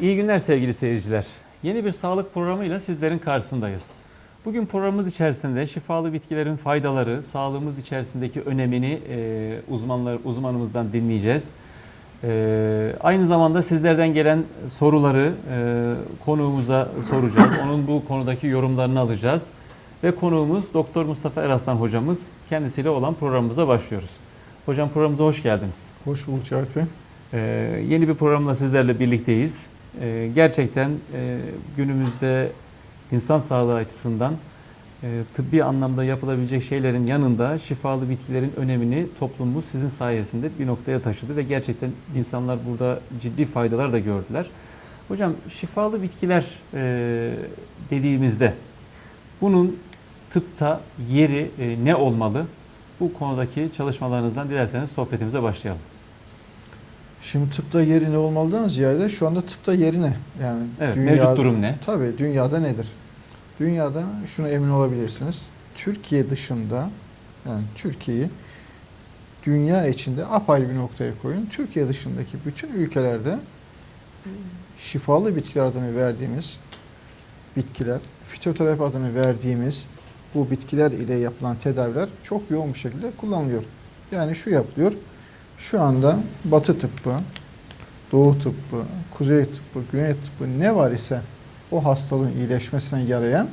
İyi günler sevgili seyirciler. Yeni bir sağlık programıyla sizlerin karşısındayız. Bugün programımız içerisinde şifalı bitkilerin faydaları, sağlığımız içerisindeki önemini e, uzmanlar uzmanımızdan dinleyeceğiz. E, aynı zamanda sizlerden gelen soruları e, konuğumuza soracağız. Onun bu konudaki yorumlarını alacağız. Ve konuğumuz Doktor Mustafa Eraslan hocamız. Kendisiyle olan programımıza başlıyoruz. Hocam programımıza hoş geldiniz. Hoş bulduk Cahit Bey. Ee, yeni bir programla sizlerle birlikteyiz. Ee, gerçekten e, günümüzde insan sağlığı açısından e, tıbbi anlamda yapılabilecek şeylerin yanında şifalı bitkilerin önemini toplumumuz sizin sayesinde bir noktaya taşıdı ve gerçekten insanlar burada ciddi faydalar da gördüler. Hocam şifalı bitkiler e, dediğimizde bunun tıpta yeri ne olmalı? Bu konudaki çalışmalarınızdan dilerseniz sohbetimize başlayalım. Şimdi tıpta yeri ne olmalıdan ziyade şu anda tıpta yeri ne? Yani Evet, mevcut durum ne? Tabii dünyada nedir? Dünyada şunu emin olabilirsiniz. Türkiye dışında yani Türkiye'yi dünya içinde apayrı bir noktaya koyun. Türkiye dışındaki bütün ülkelerde şifalı bitkiler adını verdiğimiz bitkiler, fitoterapi adını verdiğimiz bu bitkiler ile yapılan tedaviler çok yoğun bir şekilde kullanılıyor. Yani şu yapılıyor. Şu anda Batı tıbbı, Doğu tıbbı, Kuzey tıbbı, Güney tıbbı ne var ise o hastalığın iyileşmesine yarayan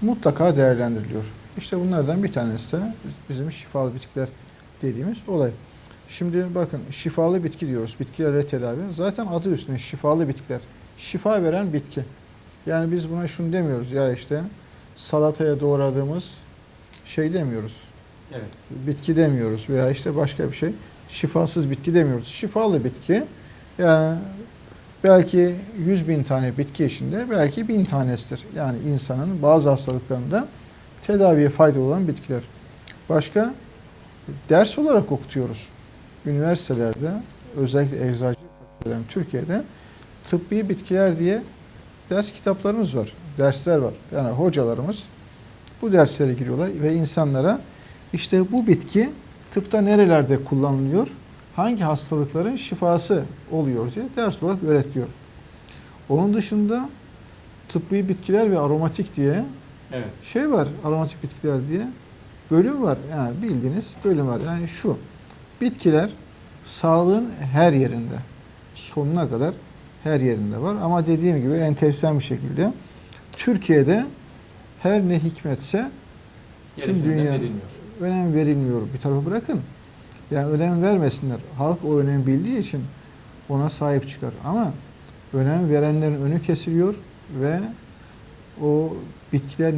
mutlaka değerlendiriliyor. İşte bunlardan bir tanesi de bizim şifalı bitkiler dediğimiz olay. Şimdi bakın şifalı bitki diyoruz. Bitkilere tedavi. Zaten adı üstünde şifalı bitkiler. Şifa veren bitki. Yani biz buna şunu demiyoruz ya işte salataya doğradığımız şey demiyoruz. Evet. Bitki demiyoruz veya işte başka bir şey. Şifasız bitki demiyoruz. Şifalı bitki yani belki 100 bin tane bitki içinde belki bin tanesidir. Yani insanın bazı hastalıklarında tedaviye faydalı olan bitkiler. Başka ders olarak okutuyoruz. Üniversitelerde özellikle eczacı fakültelerin Türkiye'de tıbbi bitkiler diye ders kitaplarımız var. Dersler var. Yani hocalarımız bu derslere giriyorlar ve insanlara işte bu bitki tıpta nerelerde kullanılıyor, hangi hastalıkların şifası oluyor diye ders olarak öğretiyor. Onun dışında tıbbi bitkiler ve aromatik diye Evet. şey var, aromatik bitkiler diye bölüm var. Yani bildiğiniz bölüm var. Yani şu, bitkiler sağlığın her yerinde, sonuna kadar her yerinde var. Ama dediğim gibi enteresan bir şekilde Türkiye'de her ne hikmetse Tüm dünya- verilmiyor. Önem verilmiyor. Bir tarafa bırakın. Yani önem vermesinler. Halk o önem bildiği için ona sahip çıkar. Ama önem verenlerin önü kesiliyor ve o bitkiler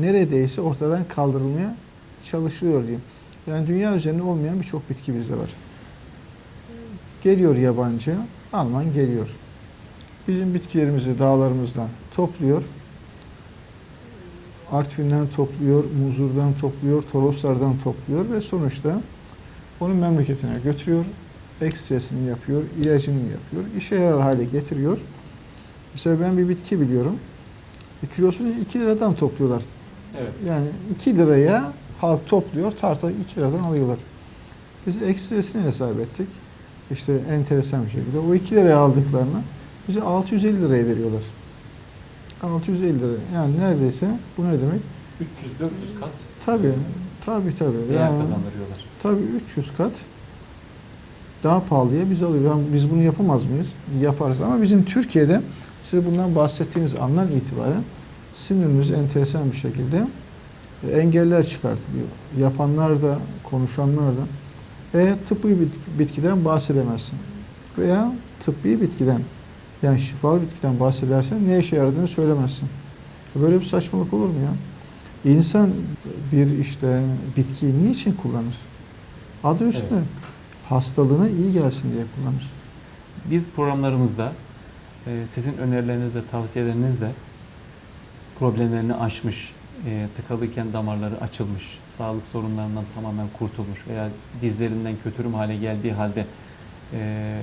neredeyse ortadan kaldırılmaya çalışılıyor diyeyim. Yani dünya üzerinde olmayan birçok bitki bizde var. Geliyor yabancı, Alman geliyor. Bizim bitkilerimizi dağlarımızdan topluyor. Artvin'den topluyor, Muzur'dan topluyor, Toroslardan topluyor ve sonuçta onu memleketine götürüyor. Ekstresini yapıyor, ilacını yapıyor, işe yarar hale getiriyor. Mesela ben bir bitki biliyorum. Bir kilosunu 2 liradan topluyorlar. Evet. Yani 2 liraya halk topluyor, tarta 2 liradan alıyorlar. Biz ekstresini hesap ettik. İşte enteresan bir şekilde. O 2 liraya aldıklarını bize 650 liraya veriyorlar. 650 lira. Yani neredeyse bu ne demek? 300-400 kat Tabii, tabii tabii. değer Yani, kazandırıyorlar. tabii 300 kat daha pahalıya biz alıyoruz. Yani biz bunu yapamaz mıyız? Yaparız ama bizim Türkiye'de size bundan bahsettiğiniz andan itibaren sinirimiz enteresan bir şekilde engeller çıkartılıyor. Yapanlar da, konuşanlar da. E, tıbbi bit- bitkiden bahsedemezsin. Veya tıbbi bitkiden, yani şifalı bitkiden bahsedersen ne işe yaradığını söylemezsin. Böyle bir saçmalık olur mu ya? İnsan bir işte bitkiyi niçin kullanır? Adı üstünde. Evet. Hastalığına iyi gelsin diye kullanır. Biz programlarımızda e, sizin önerilerinizle, tavsiyelerinizle problemlerini aşmış, e, tıkalıyken damarları açılmış, sağlık sorunlarından tamamen kurtulmuş veya dizlerinden kötürüm hale geldiği halde e,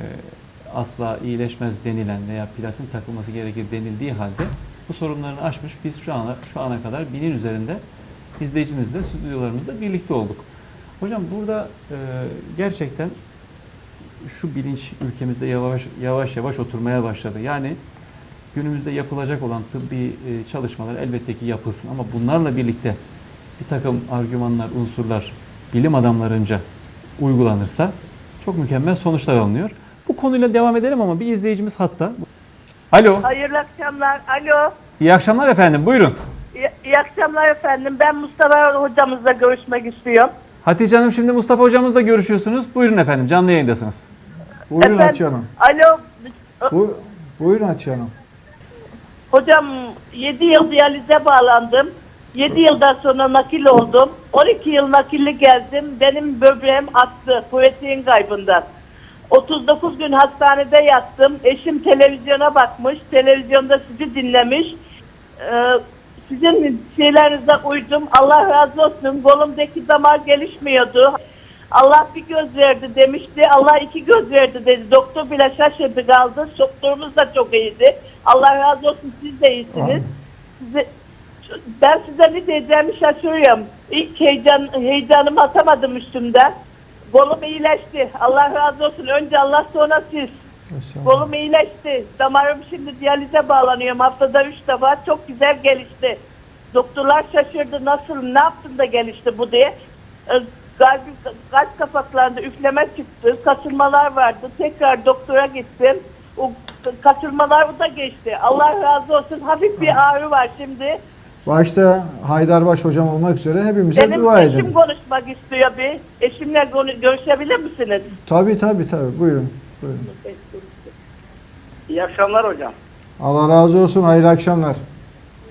asla iyileşmez denilen veya platin takılması gerekir denildiği halde bu sorunlarını aşmış. Biz şu ana şu ana kadar binin üzerinde izleyicimizle, stüdyolarımızda birlikte olduk. Hocam burada e, gerçekten şu bilinç ülkemizde yavaş yavaş yavaş oturmaya başladı. Yani günümüzde yapılacak olan tıbbi e, çalışmalar elbette ki yapılsın ama bunlarla birlikte bir takım argümanlar, unsurlar bilim adamlarınca uygulanırsa çok mükemmel sonuçlar alınıyor. Bu konuyla devam edelim ama bir izleyicimiz hatta. Alo, Hayırlı akşamlar. Alo. iyi akşamlar efendim. Buyurun. İyi, iyi akşamlar efendim. Ben Mustafa hocamızla görüşmek istiyorum. Hatice Hanım şimdi Mustafa hocamızla görüşüyorsunuz. Buyurun efendim canlı yayındasınız. Buyurun Efendim? Hatice Hanım. Alo. Bu, buyurun Hatice Hanım. Hocam 7 yıl diyalize bağlandım. 7 yıldan sonra nakil oldum. 12 yıl nakilli geldim. Benim böbreğim attı protein kaybından. 39 gün hastanede yattım. Eşim televizyona bakmış. Televizyonda sizi dinlemiş. Ee, sizin şeylerinize uydum. Allah razı olsun. Kolumdaki damar gelişmiyordu. Allah bir göz verdi demişti. Allah iki göz verdi dedi. Doktor bile şaşırdı kaldı. Doktorumuz da çok iyiydi. Allah razı olsun siz de iyisiniz. Size, ben size ne diyeceğimi şaşırıyorum. İlk heyecan, heyecanımı atamadım üstümden. Kolum iyileşti. Allah razı olsun. Önce Allah sonra siz. Kolum iyileşti. Damarım şimdi diyalize bağlanıyorum. Haftada üç defa çok güzel gelişti. Doktorlar şaşırdı. Nasıl, ne yaptın da gelişti bu diye. Kalp, kalp kapaklarında üfleme çıktı. Kasılmalar vardı. Tekrar doktora gittim. O kasılmalar da geçti. Allah razı olsun. Hafif bir ağrı var şimdi. Başta Haydarbaş hocam olmak üzere hepimize Benim dua eşim edin. konuşmak istiyor bir. Eşimle konu- görüşebilir misiniz? Tabii tabii tabii. Buyurun. Buyurun. İyi akşamlar hocam. Allah razı olsun. Hayırlı akşamlar.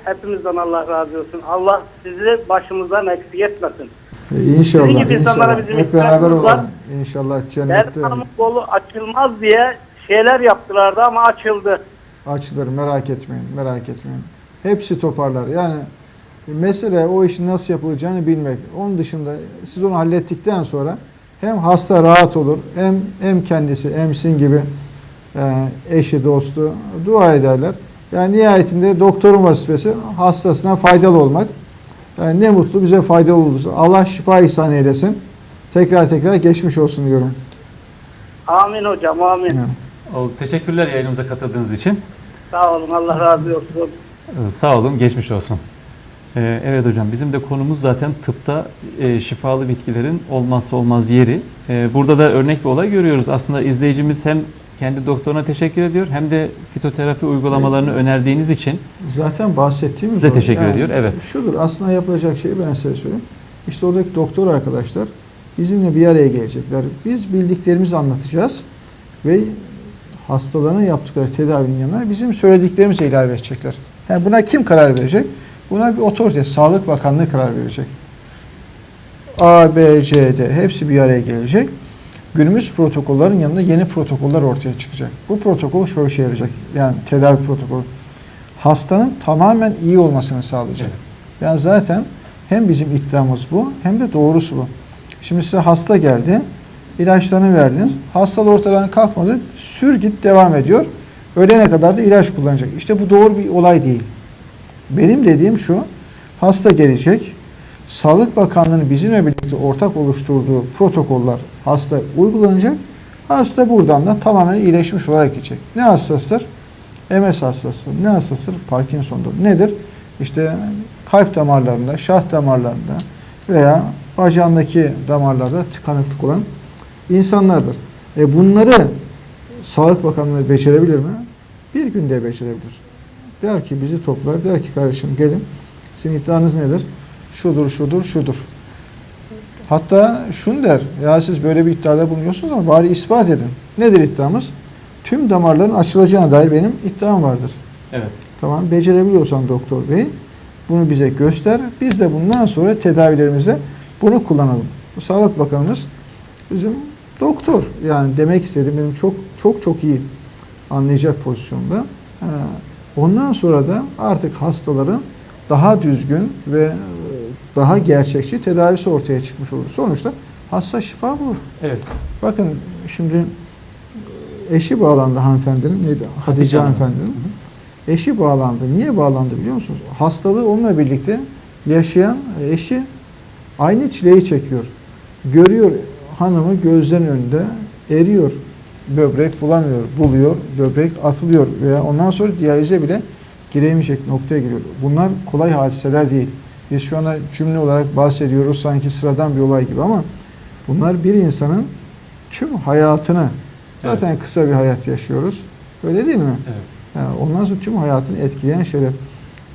Hepimizden Allah razı olsun. Allah sizi başımızdan eksik etmesin. Ee, İnşallah. Sizin gibi insanlara inşallah. bizim Hep beraber ihtiyacımız var. olalım. İnşallah Her cennette hanımın kolu açılmaz diye şeyler yaptılardı ama açıldı. açılır. Merak etmeyin. Merak etmeyin. Hepsi toparlar. Yani mesele o işin nasıl yapılacağını bilmek. Onun dışında siz onu hallettikten sonra hem hasta rahat olur hem hem kendisi hem sizin gibi e, eşi dostu dua ederler. Yani nihayetinde doktorun vazifesi hastasına faydalı olmak. Yani ne mutlu bize faydalı olursa. Allah şifa ihsan eylesin. Tekrar tekrar geçmiş olsun diyorum. Amin hocam amin. Yani. Teşekkürler yayınımıza katıldığınız için. Sağ olun Allah razı olsun. Sağ olun, geçmiş olsun. Ee, evet hocam, bizim de konumuz zaten tıpta e, şifalı bitkilerin olmazsa olmaz yeri. Ee, burada da örnek bir olay görüyoruz. Aslında izleyicimiz hem kendi doktoruna teşekkür ediyor hem de fitoterapi uygulamalarını önerdiğiniz için Zaten bahsettiğimiz Size o. teşekkür ediyor, evet. Şudur aslında yapılacak şey ben size söyleyeyim. İşte oradaki doktor arkadaşlar bizimle bir araya gelecekler. Biz bildiklerimizi anlatacağız ve hastalarına yaptıkları tedavinin yanına bizim söylediklerimizi ilave edecekler. Yani buna kim karar verecek? Buna bir otorite, Sağlık Bakanlığı karar verecek. A, B, C, D hepsi bir araya gelecek. Günümüz protokollerin yanında yeni protokoller ortaya çıkacak. Bu protokol şöyle işe yarayacak. Yani tedavi protokolü. Hastanın tamamen iyi olmasını sağlayacak. Evet. Yani zaten hem bizim iddiamız bu hem de doğrusu bu. Şimdi size hasta geldi. ilaçlarını verdiniz. Hastalığı ortadan kalkmadı. Sür git devam ediyor. Ölene kadar da ilaç kullanacak. İşte bu doğru bir olay değil. Benim dediğim şu. Hasta gelecek. Sağlık Bakanlığı'nın bizimle birlikte ortak oluşturduğu protokoller hasta uygulanacak. Hasta buradan da tamamen iyileşmiş olarak gidecek. Ne hastasıdır? MS hastası. Ne hastasıdır? Parkinson'dur. Nedir? İşte kalp damarlarında, şah damarlarında veya bacağındaki damarlarda tıkanıklık olan insanlardır. E bunları Sağlık Bakanlığı becerebilir mi? Bir günde becerebilir. Der ki bizi toplar, der ki kardeşim gelin sizin iddianız nedir? Şudur, şudur, şudur. Hatta şunu der, ya siz böyle bir iddiada bulunuyorsunuz ama bari ispat edin. Nedir iddiamız? Tüm damarların açılacağına dair benim iddiam vardır. evet. Tamam, becerebiliyorsan doktor bey bunu bize göster. Biz de bundan sonra tedavilerimizde bunu kullanalım. Sağlık Bakanımız bizim doktor. Yani demek istediğim benim çok çok çok iyi anlayacak pozisyonda. Ee, Ondan sonra da artık hastaların daha düzgün ve e, daha gerçekçi tedavisi ortaya çıkmış olur. Sonuçta hasta şifa bulur. Evet. Bakın şimdi eşi bağlandı hanımefendinin, neydi? Hatice Hanım. hanımefendinin. Eşi bağlandı. Niye bağlandı biliyor musunuz? Hastalığı onunla birlikte yaşayan eşi aynı çileyi çekiyor. Görüyor hanımı gözlerin önünde eriyor. Böbrek bulamıyor, buluyor, böbrek atılıyor veya ondan sonra diyalize bile giremeyecek noktaya geliyor. Bunlar kolay hadiseler değil. Biz şu anda cümle olarak bahsediyoruz sanki sıradan bir olay gibi ama bunlar bir insanın tüm hayatını zaten kısa bir hayat yaşıyoruz. Öyle değil mi? Evet. Yani ondan sonra tüm hayatını etkileyen şeyler.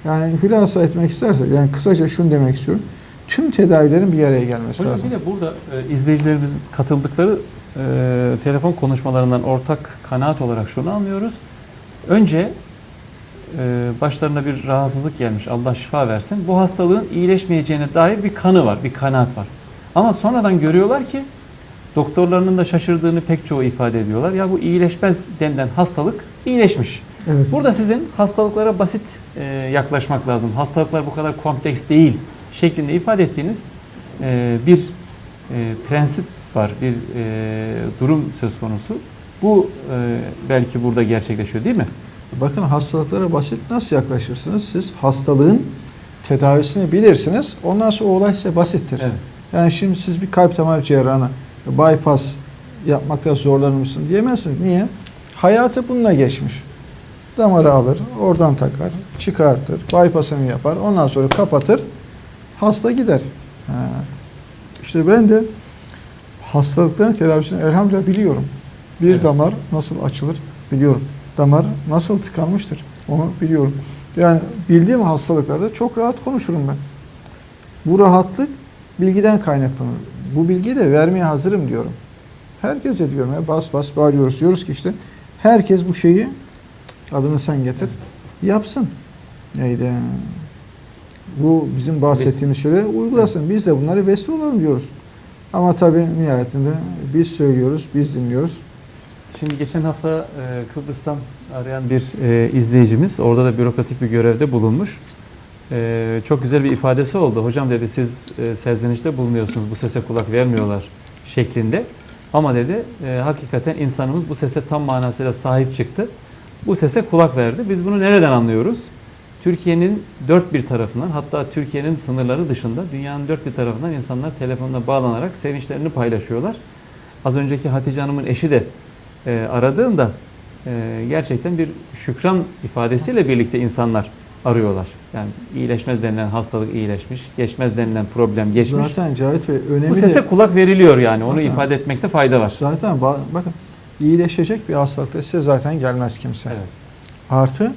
Yani hülasa etmek istersek yani kısaca şunu demek istiyorum. Tüm tedavilerin bir araya gelmesi Hocam lazım. bir de burada e, izleyicilerimiz katıldıkları e, telefon konuşmalarından ortak kanaat olarak şunu anlıyoruz. Önce e, başlarına bir rahatsızlık gelmiş. Allah şifa versin. Bu hastalığın iyileşmeyeceğine dair bir kanı var, bir kanaat var. Ama sonradan görüyorlar ki doktorlarının da şaşırdığını pek çoğu ifade ediyorlar. Ya bu iyileşmez denilen hastalık iyileşmiş. Evet. Burada sizin hastalıklara basit e, yaklaşmak lazım. Hastalıklar bu kadar kompleks değil şeklinde ifade ettiğiniz e, bir e, prensip var, bir e, durum söz konusu. Bu e, belki burada gerçekleşiyor değil mi? Bakın hastalıklara basit nasıl yaklaşırsınız? Siz hastalığın tedavisini bilirsiniz. Ondan sonra o olay size basittir. Evet. Yani şimdi siz bir kalp damar cerrahına bypass yapmakta zorlanır mısın diyemezsiniz. Niye? Hayatı bununla geçmiş. Damarı alır, oradan takar, çıkartır, bypassını yapar, ondan sonra kapatır, hasta gider. Ha. İşte ben de hastalıkların tedavisini elhamdülillah biliyorum. Bir Evet. damar nasıl açılır biliyorum. Damar nasıl tıkanmıştır onu biliyorum. Yani bildiğim hastalıklarda çok rahat konuşurum ben. Bu rahatlık bilgiden kaynaklanır. Bu bilgiyi de vermeye hazırım diyorum. Herkese diyorum ya bas bas bağırıyoruz. Diyoruz ki işte herkes bu şeyi adını sen getir yapsın. Neydi? Bu bizim bahsettiğimiz şeyleri uygulasın. Biz de bunları vesile olalım diyoruz. Ama tabii nihayetinde biz söylüyoruz, biz dinliyoruz. Şimdi geçen hafta e, Kıbrıs'tan arayan bir e, izleyicimiz orada da bürokratik bir görevde bulunmuş. E, çok güzel bir ifadesi oldu. Hocam dedi siz e, serzenişte bulunuyorsunuz bu sese kulak vermiyorlar şeklinde. Ama dedi e, hakikaten insanımız bu sese tam manasıyla sahip çıktı. Bu sese kulak verdi. Biz bunu nereden anlıyoruz? Türkiye'nin dört bir tarafından hatta Türkiye'nin sınırları dışında dünyanın dört bir tarafından insanlar telefonla bağlanarak sevinçlerini paylaşıyorlar. Az önceki Hatice Hanım'ın eşi de e, aradığında e, gerçekten bir şükran ifadesiyle birlikte insanlar arıyorlar. Yani iyileşmez denilen hastalık iyileşmiş, geçmez denilen problem geçmiş. Zaten Cahit Bey önemli Bu de- sese kulak veriliyor yani. Onu Bakın. ifade etmekte fayda var. Zaten ba- bakın iyileşecek bir hastalıkta size zaten gelmez kimse. Evet. Artı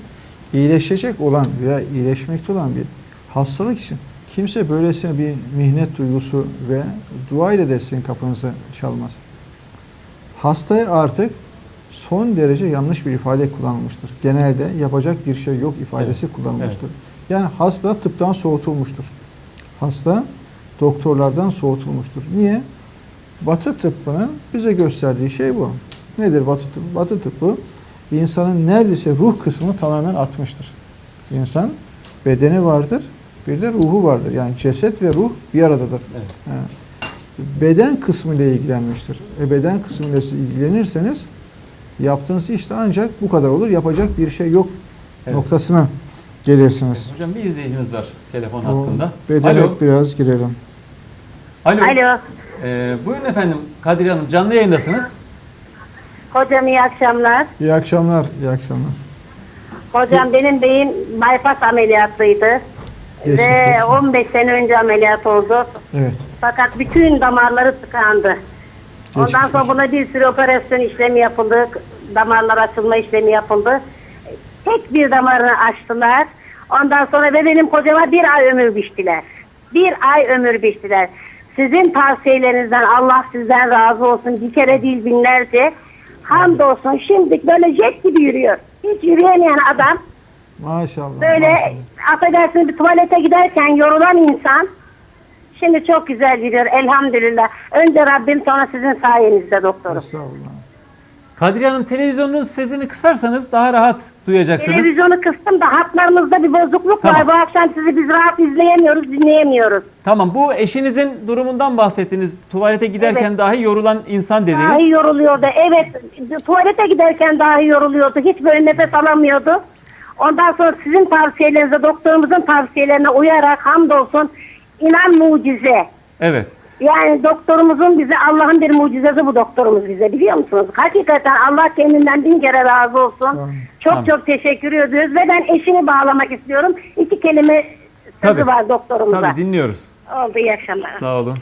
iyileşecek olan veya iyileşmekte olan bir hastalık için kimse böylesine bir mihnet duygusu ve dua ile de sizin kapınızı çalmaz. Hastaya artık son derece yanlış bir ifade kullanılmıştır. Genelde yapacak bir şey yok ifadesi kullanılmıştır. Yani hasta tıptan soğutulmuştur. Hasta doktorlardan soğutulmuştur. Niye? Batı tıbbının bize gösterdiği şey bu. Nedir Batı tıbbı? Batı tıbbı insanın neredeyse ruh kısmını tamamen atmıştır. İnsan bedeni vardır, bir de ruhu vardır. Yani ceset ve ruh bir aradadır. Evet. Ha. Beden kısmı ile ilgilenmiştir. E beden kısmı ile ilgilenirseniz yaptığınız iş de ancak bu kadar olur. Yapacak bir şey yok Evet. noktasına gelirsiniz. Hocam bir izleyicimiz var telefon O hattında. bedene Alo. biraz girelim. Alo. Alo. Ee, buyurun efendim Kadriye Hanım canlı yayındasınız. Hocam iyi akşamlar. İyi akşamlar, iyi akşamlar. Hocam benim beyin bypass ameliyatıydı. Geçmiş Ve olsun. 15 sene önce ameliyat oldu. Evet. Fakat bütün damarları tıkandı. Ondan Geçmiş sonra olsun. buna bir sürü operasyon işlemi yapıldı. Damarlar açılma işlemi yapıldı. Tek bir damarını açtılar. Ondan sonra ve benim kocama bir ay ömür biçtiler. Bir ay ömür biçtiler. Sizin tavsiyelerinizden Allah sizden razı olsun. Bir kere değil binlerce. Hamdolsun şimdi böyle jet gibi yürüyor. Hiç yürüyemeyen adam Maşallah. Böyle maşallah. affedersiniz bir tuvalete giderken yorulan insan şimdi çok güzel gidiyor elhamdülillah. Önce Rabbim sonra sizin sayenizde doktorum. Estağfurullah. Kadriye Hanım televizyonun sesini kısarsanız daha rahat duyacaksınız. Televizyonu kıstım da hatlarımızda bir bozukluk Tamam. var. Bu akşam sizi biz rahat izleyemiyoruz, dinleyemiyoruz. Tamam bu eşinizin durumundan bahsettiniz. Tuvalete giderken Evet. dahi yorulan insan Dahi dediniz. yoruluyordu. Evet, tuvalete giderken dahi yoruluyordu. Hiç böyle nefes alamıyordu. Ondan sonra sizin tavsiyelerinize, doktorumuzun tavsiyelerine uyarak hamdolsun inan mucize. Evet. Yani doktorumuzun bize Allah'ın bir mucizesi bu doktorumuz bize biliyor musunuz? Hakikaten Allah kendinden bin kere razı olsun. Amin. Çok Amin. çok teşekkür ediyoruz ve ben eşini bağlamak istiyorum. İki kelime sözü Tabii. var doktorumuza. Tabii dinliyoruz. Oldu iyi akşamlar. Sağ olun.